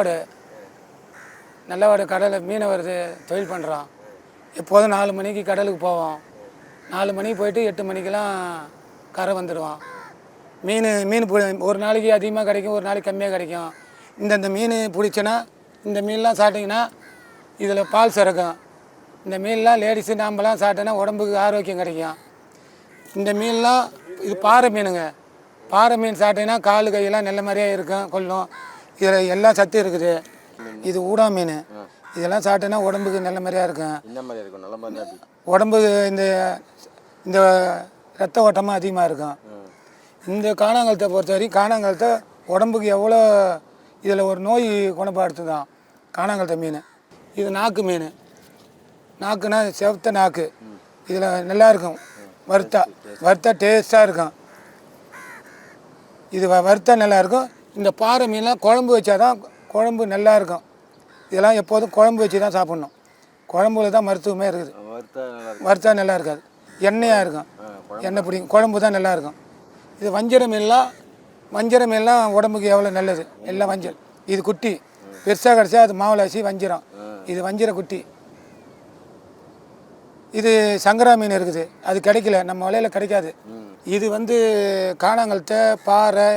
நல்லவாடு நல்லவாடு கடலில் மீனவர் தொழில் பண்ணுறோம் எப்போதும் நாலு மணிக்கு கடலுக்கு போவோம் நாலு மணிக்கு போயிட்டு எட்டு மணிக்கெல்லாம் கரை வந்துடுவோம் மீன் மீன் ஒரு நாளைக்கு அதிகமாக கிடைக்கும் ஒரு நாளைக்கு கம்மியாக கிடைக்கும். இந்தந்த மீன் பிடிச்சின்னா இந்த மீன்லாம் சாப்பிட்டிங்கன்னா இதில் பால் சுரக்கும் இந்த மீன்லாம் லேடிஸு நாம்பலாம் சாப்பிட்டோன்னா உடம்புக்கு ஆரோக்கியம் கிடைக்கும். இந்த மீன்லாம் இது பாறை மீனுங்க. பாறை மீன் சாப்பிட்டிங்கன்னா கால் கையெல்லாம் நல்ல மாதிரியே இருக்கும் கொள்ளும். இதில் எல்லாம் சத்து இருக்குது. இது ஊடா மீன். இதெல்லாம் சாப்பிட்டோன்னா உடம்புக்கு நல்ல மாதிரியா இருக்கும். என்ன மாதிரி இருக்கும்? நல்ல மாதிரி தான் உடம்பு இந்த இந்த ரத்த ஓட்டமாக அதிகமாக இருக்கும். இந்த காணாங்கலத்தை பொறுத்த வரைக்கும் காணாங்கலத்தை உடம்புக்கு எவ்வளோ இதில் ஒரு நோய் குணப்படுத்து தான் காணாங்கலத்தை மீன். இது நாக்கு மீன். நாக்குனா செவத்த நாக்கு. இதில் நல்லா இருக்கும். வறுத்தா வறுத்தா டேஸ்ட்டாக இருக்கும். இது வறுத்தா நல்லா இருக்கும். இந்த பாறை மீன்லாம் குழம்பு வச்சாதான் குழம்பு நல்லா இருக்கும். இதெல்லாம் எப்போதும் குழம்பு வச்சு தான் சாப்பிட்ணும். குழம்புல தான் மருத்துவமே இருக்குது. வறுத்தா நல்லா இருக்கும். வறுத்தா நல்லா இருக்காது. எண்ணெயாக இருக்கும். எண்ணெய் பிடிக்கும். குழம்பு தான் நல்லா இருக்கும். இது வஞ்சர மீன்லாம் வஞ்சர மீன்லாம் உடம்புக்கு எவ்வளோ நல்லது? எல்லாம் வஞ்சல் இது குட்டி. பெருசாக கிடச்சா அது மாவுளாசி வஞ்சிரம். இது வஞ்சிர குட்டி. இது சங்கரா மீன் இருக்குது. அது கிடைக்கல. நம்ம வலையில் கிடைக்காது. இது வந்து காணாங்கல்கிட்ட பாறை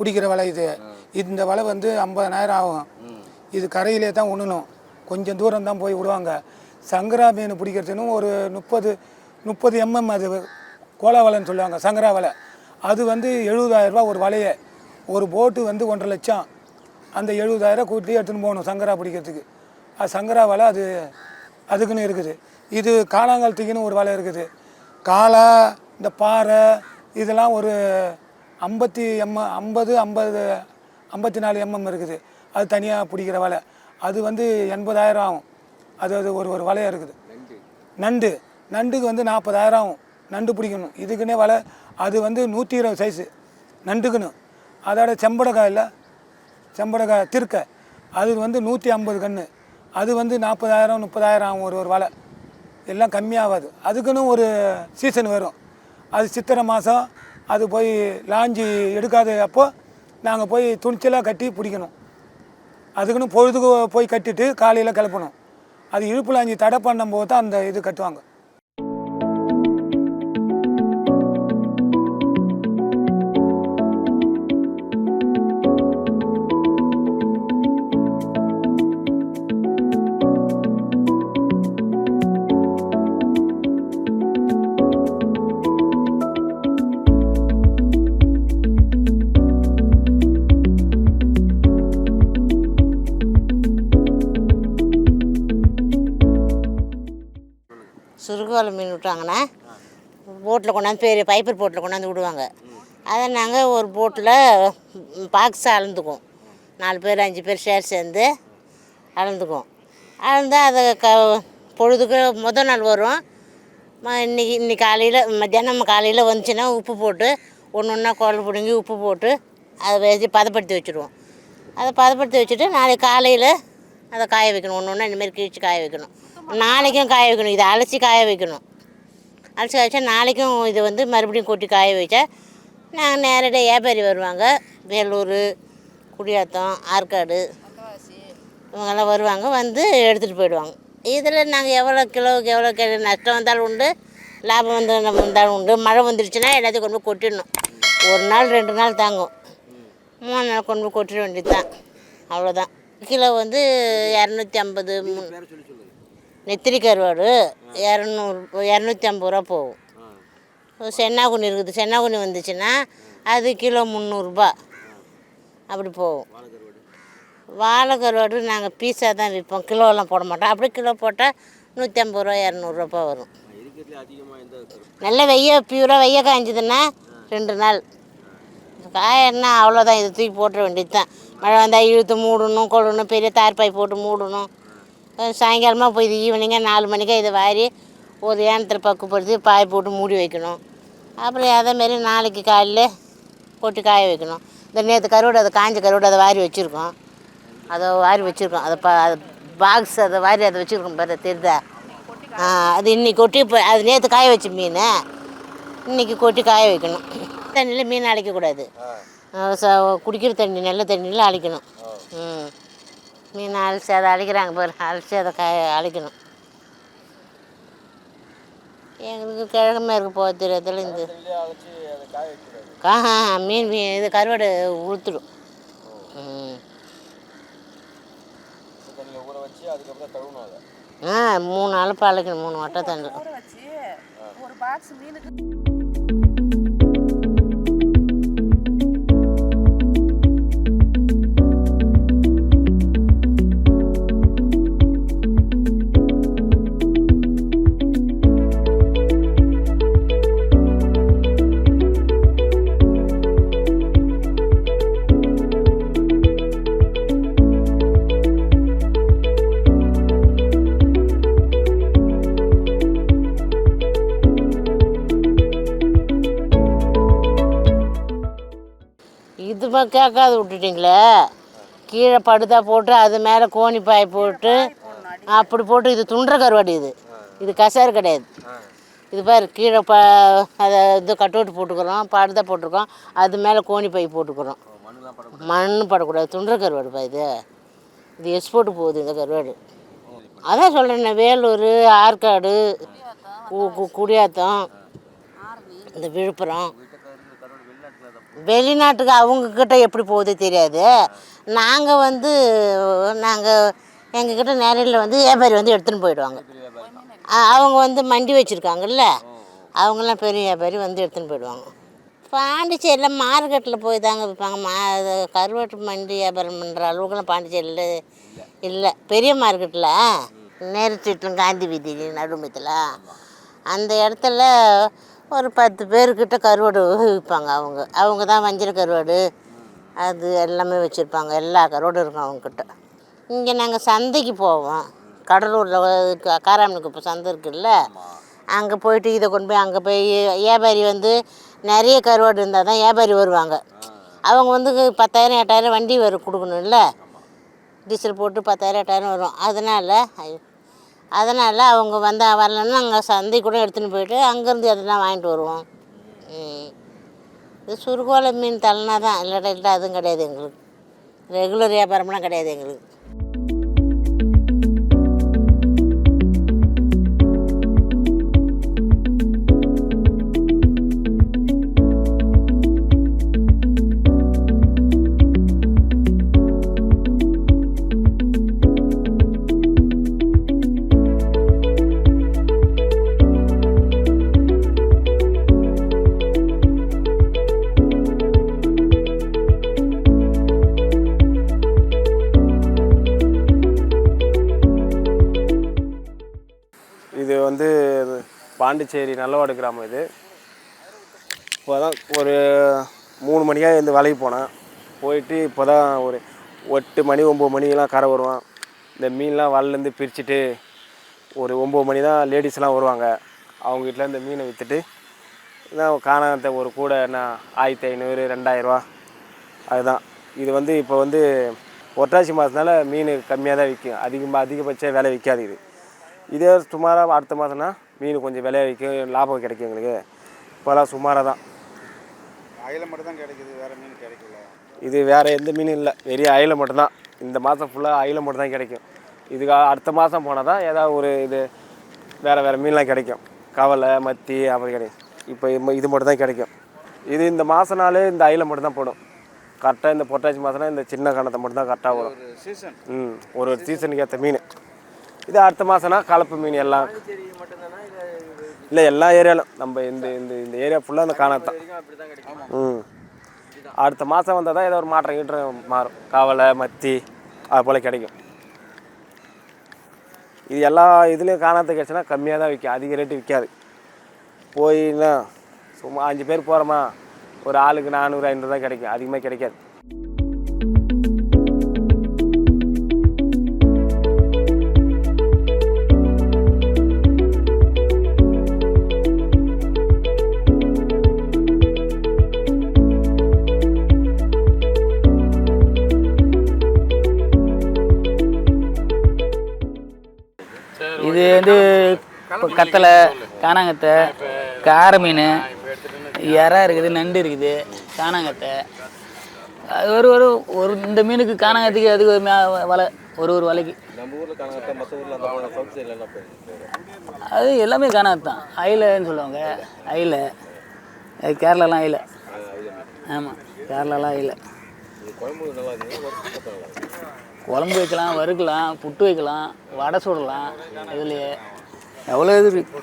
பிடிக்கிற வலை இது. இந்த வலை வந்து ஐம்பதனாயிரம் ஆகும். இது கரையிலே தான் உண்ணணும். கொஞ்சம் தூரம் தான் போய் விடுவாங்க. சங்கரா மீன் பிடிக்கிறதுன்னு ஒரு முப்பது முப்பது எம்எம் அது கோலா வலைன்னு சொல்லுவாங்க சங்கரா வலை. அது வந்து எழுபதாயிரரூபா ஒரு வலையை. ஒரு போட்டு வந்து ஒன்றரை லட்சம். அந்த எழுபதாயிரம் கூட்டி எடுத்துன்னு போகணும் சங்கரா பிடிக்கிறதுக்கு. அது சங்கரா வலை அது அதுக்குன்னு இருக்குது. இது காளாங்காலத்துக்குன்னு ஒரு வலை இருக்குது. காளா இந்த பாறை இதெல்லாம் ஒரு ஐம்பத்தி எம்ம ஐம்பது ஐம்பது ஐம்பத்தி நாலு எம்எம் இருக்குது. அது தனியாக பிடிக்கிற வலை. அது வந்து எண்பதாயிரம் ஆகும். அது அது ஒரு ஒரு வலையாக இருக்குது. நண்டு. நண்டுக்கு வந்து நாற்பதாயிரம் ஆகும். நண்டு பிடிக்கணும். இதுக்குன்னே வலை. அது வந்து நூற்றி இருபது சைஸு நண்டுக்குன்னு. அதோட செம்படக்காய் இல்லை. செம்படக்காய் திருக்க. அது வந்து நூற்றி ஐம்பது கன்று அது வந்து நாற்பதாயிரம் முப்பதாயிரம் ஆகும் ஒரு ஒரு வலை. எல்லாம் கம்மியாகாது. அதுக்குன்னு ஒரு சீசன் வரும். அது சித்திரை மாதம் அது போய் லாஞ்சி எடுக்காத அப்போ நாங்கள் போய் துணிச்சலாக கட்டி பிடிக்கணும். அதுக்குன்னு பொழுதுக்கு போய் கட்டிட்டு காலையில் கிளப்பணும். அது இழுப்பு லாஞ்சி தடை பண்ணும்போது தான் அந்த இது கட்டுவாங்க. சுருகோலை மீன் விட்டாங்கன்னா போட்டில் கொண்டாந்து பெரிய பைப்பர் போட்டில் கொண்டாந்து விடுவாங்க. அதை நாங்கள் ஒரு போட்டில் பாக்ஸாக அளந்துக்குவோம். நாலு பேர் அஞ்சு பேர் ஷேர் சேர்ந்து அளந்துக்குவோம். அளந்து அதை க பொழுதுக்கு முதல் நாள் வரும். இன்னைக்கு இன்னைக்கு காலையில் மத்தியானம் காலையில் வந்துச்சுன்னா உப்பு போட்டு ஒன்று ஒன்றா குழம்பு பிடுங்கி உப்பு போட்டு அதை வச்சு பதப்படுத்தி வச்சுருவோம் அதை பதப்படுத்தி வச்சுட்டு நாளைக்கு காலையில் அதை காய வைக்கணும். ஒன்று ஒன்றா இந்தமாரி கிழிச்சு காய வைக்கணும். நாளைக்கும் காய வைக்கணும். இதை அலசி காய வைக்கணும். அலசி காய வச்சா நாளைக்கும் இது வந்து மறுபடியும் கொட்டி காய வச்சா நாங்கள் நேரடியாக வியாபாரி வருவாங்க. வேலூர் குடியாத்தம் ஆற்காடு இவங்கெல்லாம் வருவாங்க. வந்து எடுத்துகிட்டு போயிடுவாங்க. இதில் நாங்கள் எவ்வளோ கிலோவுக்கு எவ்வளோ கிலோ நஷ்டம் வந்தாலும் உண்டு லாபம் வந்து வந்தாலும் உண்டு. மழை வந்துருச்சுன்னா எல்லாத்தையும் கொண்டு போய் கொட்டிடணும். ஒரு நாள் ரெண்டு நாள் தாங்கும். மூணு நாள் கொண்டு போய் கொட்டிட வேண்டியது தான் அவ்வளோதான். கிலோ வந்து இரநூத்தி ஐம்பது நெத்திலி கருவாடு இரநூறு இரநூத்தி ஐம்பது ரூபா போகும். சென்னாகுனி இருக்குது. சென்னாகுனி வந்துச்சுன்னா அது கிலோ முந்நூறுரூபா அப்படி போகும். வாழை கருவாடு நாங்கள் பீஸாக தான் விற்போம். கிலோலாம் போட மாட்டோம். அப்படியே கிலோ போட்டால் நூற்றி ஐம்பது ரூபா இரநூறுபா வரும் நல்ல வெய்ய பியூராக வெய்ய காய்ஞ்சதுன்னா ரெண்டு நாள். காயன்னா அவ்வளோதான். இது தூக்கி போட்டுற வேண்டியது தான். மழை வந்தால் இழுத்து மூடணும் கொள்ளணும் பெரிய தார்பாய் போட்டு மூடணும். சாயங்காலமாக போய் இது ஈவினிங்காக நாலு மணிக்கே இதை வாரி ஒரு ஏனத்தில் பக்குப்படுத்தி பாய் போட்டு மூடி வைக்கணும். அப்புறம் அதேமாரி நாளைக்கு காலையில் போட்டு காய வைக்கணும். இந்த நேற்று கருவாடு அதை காஞ்ச கருவாடு அதை வாரி வச்சுருக்கோம். அதை வாரி வச்சுருக்கோம். அதை ப அது பாக்ஸ் அதை வாரி அதை வச்சுருக்கோம் பாரு தெரியுதா? ஆ, அது இன்னைக்கு கொட்டி இப்போ அது நேற்று காய வச்ச மீன் இன்னைக்கு கொட்டி காய வைக்கணும். தண்ணியில் மீன் அழைக்கக்கூடாது குடிக்கிற தண்ணி நல்ல தண்ணியில் அழைக்கணும் ம். மீன் அழிச்சி அதை அழிக்கிறாங்க பாரு. அலசி அதை க அழிக்கணும் எங்களுக்கு கிழக்கு மேற்கு போக தெரியாதுல இந்த அழைச்சி கா மீன் இது கருவாடு உளுத்துடும். ஆ மூணு நாள் பழக்கணும் மூணு வட்டை இப்போ கேட்காது விட்டுட்டிங்களே? கீழே படுதா போட்டு அது மேலே கோணி பாய் போட்டு அப்படி போட்டு இது துண்டுற கருவாடு இது. இது கசாறு கிடையாது. இது பாரு கீழே ப அதை இது கட்டோட்டு போட்டுக்கிறோம் படுதா போட்டிருக்கோம் அது மேலே கோணி பை போட்டுக்கிறோம். மண் படக்கூடாது துண்டுற கருவாடுப்பா இது. இது எக்ஸ்போர்ட் போகுது இந்த கருவாடு. அதான் சொல்கிறேன் வேலூர் ஆற்காடு குடியாத்தம் இந்த விழுப்புரம். வெளிநாட்டுக்கு அவங்கக்கிட்ட எப்படி போகுது தெரியாது. நாங்கள் வந்து நாங்கள் எங்ககிட்ட நேரில் வந்து வியாபாரி வந்து எடுத்துன்னு போயிடுவாங்க. அவங்க வந்து மண்டி வச்சுருக்காங்கல்ல அவங்களாம் பெரிய வியாபாரி வந்து எடுத்துன்னு போயிடுவாங்க. பாண்டிச்சேரியில் மார்க்கெட்டில் போய் தாங்க விற்பாங்க மா கருவாட்டு மண்டி வியாபாரம் பண்ணுற அளவுக்குலாம் பாண்டிச்சேரியில் இல்லை. பெரிய மார்க்கெட்டில் நேரு ஸ்ட்ரீட்லும் காந்தி வீதி நடுமத்தில். அந்த இடத்துல ஒரு பத்து பேர்கிட்ட கருவாடு விற்பாங்க அவங்க. அவங்க தான் வஞ்சிர கருவாடு அது எல்லாமே வச்சுருப்பாங்க. எல்லா கருவாடும் இருக்கும் அவங்கக்கிட்ட இங்கே நாங்கள் சந்தைக்கு போவோம். கடலூரில் காராமணிக்கு இப்போ சந்தை இருக்குல்ல. அங்கே போயிட்டு இதை கொண்டு போய் அங்கே போய் வியாபாரி வந்து நிறைய கருவாடு இருந்தால் தான் வியாபாரி வருவாங்க. அவங்க வந்து பத்தாயிரம் எட்டாயிரம் வண்டி வரும் கொடுக்கணும்ல. டீசல் போட்டு பத்தாயிரம் எட்டாயிரம் வரும். அதனால் அதனால் அவங்க வந்தால் வரலன்னா நாங்கள் சந்தை கூட எடுத்துன்னு போயிட்டு அங்கேருந்து எதனா வாங்கிட்டு வருவோம். இது சுருகோலை மீன் தலைனா தான் இல்லாட்டா இல்லை அதுவும் கிடையாது எங்களுக்கு. ரெகுலர் வியாபாரம்லாம் கிடையாது எங்களுக்கு. வந்து பாண்டிச்சேரி நல்லவாடு கிராமம் இது. இப்போ தான் ஒரு மூணு மணியாக இருந்து வேலைக்கு போனேன். போயிட்டு இப்போ தான் ஒரு எட்டு மணி ஒம்பது மணிக்கெலாம் கரை வருவான். இந்த மீன்லாம் வலையிலேருந்து பிரிச்சுட்டு ஒரு ஒம்பது மணி தான் லேடிஸ்லாம் வருவாங்க. அவங்க வீட்டில் இந்த மீனை விற்றுட்டு நான் காணாத ஒரு கூடை என்ன ஆயிரத்தி ஐநூறு ரெண்டாயிரரூவா அதுதான். இது வந்து இப்போ வந்து ஒட்டாசி மாதத்துனால மீன் கம்மியாக தான் விற்கும். அதிகமாக அதிகபட்ச விலை விற்காது இது. இதே சுமாராக அடுத்த மாதம்னா மீன் கொஞ்சம் விலைய விற்கும் லாபம் கிடைக்கும் எங்களுக்கு. இப்போலாம் சுமாராக தான் அயில மட்டும் தான் கிடைக்குது வேற மீன் கிடைக்கல. இது வேறு எந்த மீனும் இல்லை. வெறும் அயில மட்டும்தான். இந்த மாதம் ஃபுல்லாக அயில மட்டும் தான் கிடைக்கும். இதுக்கு அடுத்த மாதம் போனால் தான் ஏதாவது ஒரு இது வேறு வேறு மீன்லாம் கிடைக்கும். கவலை மத்தி அப்படி கிடைக்கும் இப்போ இது மட்டும் தான் கிடைக்கும். இது இந்த மாதம்னாலே இந்த அயில மட்டும் தான் போடும். கரெக்டாக இந்த பொட்டாச்சி மாதம்னா இந்த சின்ன கணத்தை மட்டும் தான் கரெக்டாக வரும் சீசன் ம் ஒரு ஒரு சீசனுக்கு ஏற்ற மீன். இது அடுத்த மாதம்னா கலப்பு மீன் எல்லாம். இல்லை எல்லா ஏரியாலும். நம்ம இந்த இந்த இந்த ஏரியா ஃபுல்லாக அந்த காணத்தான் ம். அடுத்த மாதம் வந்தால் தான் ஏதோ ஒரு மாற்றம் கீற்றம் மாறும். காவலை மத்தி அது போல் கிடைக்கும். இது எல்லா இதுலேயும் காணாத கிடச்சுன்னா கம்மியாக தான் விற்கும் அதிக ரேட்டு விற்காது போயின்னா சும்மா அஞ்சு பேர் போகிறோமா ஒரு ஆளுக்கு நானூறு ஐநூறு தான் கிடைக்கும். அதிகமாக கிடைக்காது. இது வந்து இப்போ கத்தலை காணாங்கத்தை கார மீன் இறா இருக்குது நண்டு இருக்குது காணாங்கத்தை அது ஒரு ஒரு ஒரு இந்த மீனுக்கு காணாங்கத்துக்கு அதுக்கு ஒரு மே- வலை ஒரு ஒரு வலைக்கு. அது எல்லாமே காணாது தான் அயிலைன்னு சொல்லுவாங்க. அயிலை. அது கேரளாலாம் அயிலை. ஆமாம் கேரளாலாம் அயிலை. குழம்பு வைக்கலாம் வறுக்கலாம் புட்டு வைக்கலாம் வடை சுடலாம் இதுலேயே. எவ்வளோ இது இருக்கு?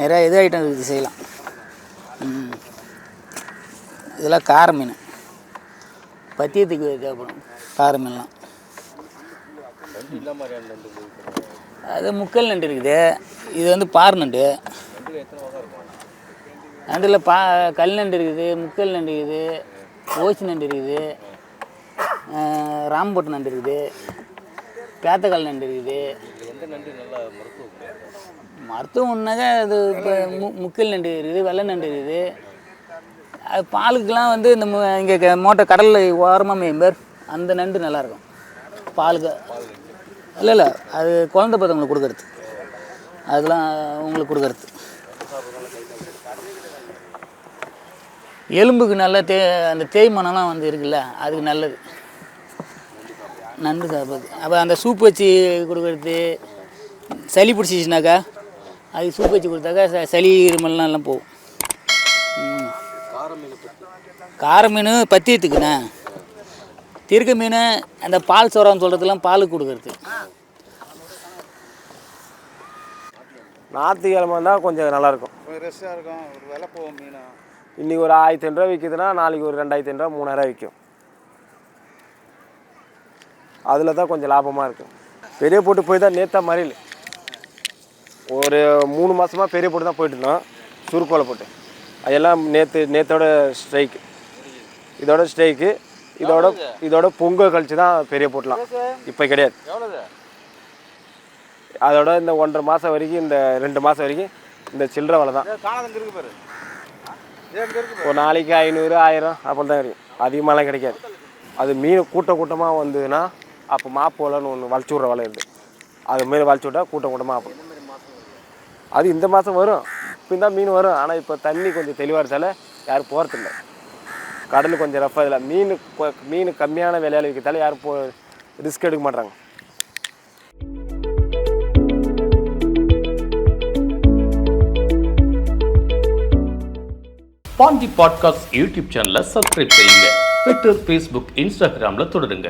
நிறையா இது ஐட்டம் இருக்குது செய்யலாம். இதெல்லாம் கார மீன். பத்தியத்துக்கு தேவைப்படும் கார மீன்லாம். அது முக்கல் நண்டு இருக்குது. இது வந்து பார் நண்டு. நண்டில் பா கல் நண்டு இருக்குது முக்கல் நண்டு இருக்குது ஓசி நண்டு இருக்குது. ராம்பட்டு நண்டு இருக்குது. பேத்தக்கால் நண்டு இருக்குது. எந்த நண்டு நல்லா மருத்துவ மருத்துவம்னாக்கா அது இப்போ மு முக்கில் நண்டு இருக்குது வெள்ளை நண்டு இருக்குது. அது பாலுக்கெலாம் வந்து இந்த இங்கே மோட்டை கடலில் ஓரமாக மேம்பர் அந்த நண்டு நல்லாயிருக்கும். பாலுக்கு. இல்லை இல்லை அது குழந்தை பத்தவங்களுக்கு கொடுக்கறது. அதெல்லாம் உங்களுக்கு கொடுக்கறது. எலும்புக்கு நல்ல தே அந்த தேய்மானம்லாம் வந்து இருக்குல்ல அதுக்கு நல்லது. நண்டு சாப்பிட்றது அப்போ அந்த சூப் வச்சு கொடுக்கறது சளி பிடிச்சிச்சினாக்கா அது சூப் வச்சு கொடுத்தாக்கா ச- சளி இருமல்லாம் எல்லாம் போகும். கார மீன் பத்தியத்துக்குண்ணே. திருக்க மீன் அந்த பால் சோறான்னு சொல்கிறதுலாம் பாலுக்கு கொடுக்கறது. ஞாயிற்றுக்கிழமை தான் கொஞ்சம் நல்லாயிருக்கும் கொஞ்சம் ரெஸ்ட்டாக இருக்கும். ஒரு விலை போகும் மீன். இன்றைக்கி ஒரு ஆயிரத்தி ஐநூறுரூவா விற்கிதுன்னா நாளைக்கு ஒரு ரெண்டாயிரத்தி ஐநூறுரூவா மூணாயிரம் விற்கும் அதில் தான் கொஞ்சம் லாபமாக இருக்கும் பெரிய போட்டு போய் தான் நேத்தா மறியல். ஒரு மூணு மாதமாக பெரிய போட்டு தான் போயிட்டுருந்தோம் சுருக்கோலை போட்டு. அதெல்லாம் நேற்று நேத்தோட ஸ்ட்ரைக்கு இதோட ஸ்ட்ரைக்கு இதோட இதோட பொங்கல் கழிச்சு தான் பெரிய போட்டலாம். இப்போ கிடையாது. அதோட இந்த ஒன்றரை மாதம் வரைக்கும் இந்த ரெண்டு மாதம் வரைக்கும் இந்த சில்லற வலை தான். ஒரு நாளைக்கு ஐநூறு ஆயிரம் அப்படி தான் கிடைக்கும் அதிகமாகலாம் கிடைக்காது. அது மீன் கூட்டம் கூட்டமாக வந்ததுன்னா அப்போ மாப்போலன்னு ஒன்று வளைச்சி விட்ற வலை இருக்குது அது மாரி வளைச்சி விட்டா கூட்டம் கூட்டமாக ஆகும். அது இந்த மாதம் வரும் இப்போ தான் மீன் வரும். ஆனால் இப்போ தண்ணி கொஞ்சம் தெளிவாக இருந்தால யாரும் போகிறதில்ல கடல் கொஞ்சம் ரஃபாக இல்லை மீன் மீன் கம்மியான விலையில விற்கிறதால யாரும் போ ரிஸ்க் எடுக்க மாட்டாங்க பாண்டி பாட்காஸ்ட் யூடியூப் சேனலை சப்ஸ்கிரைப் செய்யுங்க. ட்விட்டர் ஃபேஸ்புக் இன்ஸ்டாகிராமில் தொடருங்க.